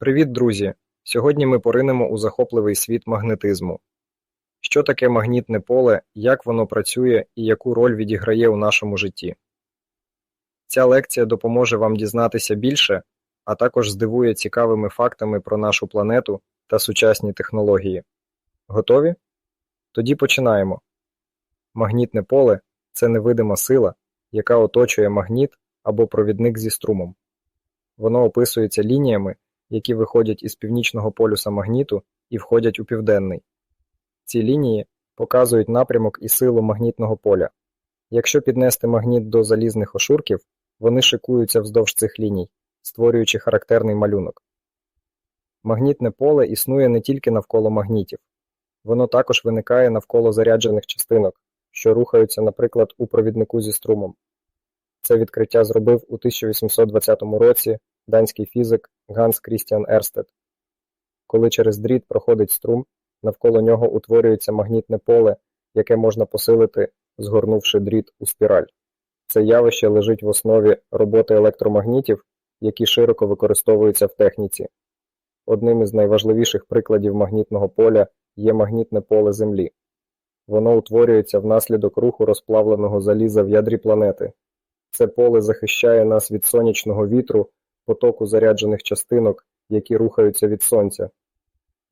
Привіт, друзі! Сьогодні ми поринемо у захопливий світ магнетизму. Що таке магнітне поле, як воно працює і яку роль відіграє у нашому житті. Ця лекція допоможе вам дізнатися більше, а також здивує цікавими фактами про нашу планету та сучасні технології. Готові? Тоді починаємо. Магнітне поле це невидима сила, яка оточує магніт або провідник зі струмом. Воно описується лініями, які виходять із північного полюса магніту і входять у південний. Ці лінії показують напрямок і силу магнітного поля. Якщо піднести магніт до залізних ошурків, вони шикуються вздовж цих ліній, створюючи характерний малюнок. Магнітне поле існує не тільки навколо магнітів, воно також виникає навколо заряджених частинок, що рухаються, наприклад, у провіднику зі струмом. Це відкриття зробив у 1820 році данський фізик Ганс Крістіан Ерстед. Коли через дріт проходить струм, навколо нього утворюється магнітне поле, яке можна посилити, згорнувши дріт у спіраль. Це явище лежить в основі роботи електромагнітів, які широко використовуються в техніці. Одним із найважливіших прикладів магнітного поля є магнітне поле Землі. Воно утворюється внаслідок руху розплавленого заліза в ядрі планети. Це поле захищає нас від сонячного вітру, потоку заряджених частинок, які рухаються від Сонця.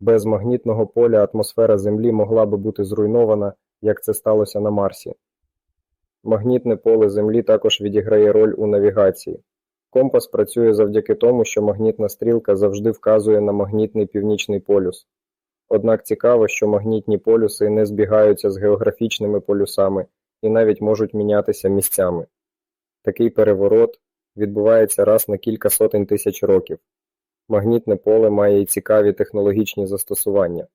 Без магнітного поля атмосфера Землі могла би бути зруйнована, як це сталося на Марсі. Магнітне поле Землі також відіграє роль у навігації. Компас працює завдяки тому, що магнітна стрілка завжди вказує на магнітний північний полюс. Однак цікаво, що магнітні полюси не збігаються з географічними полюсами і навіть можуть мінятися місцями. Такий переворот відбувається раз на кілька сотень тисяч років. Магнітне поле має й цікаві технологічні застосування.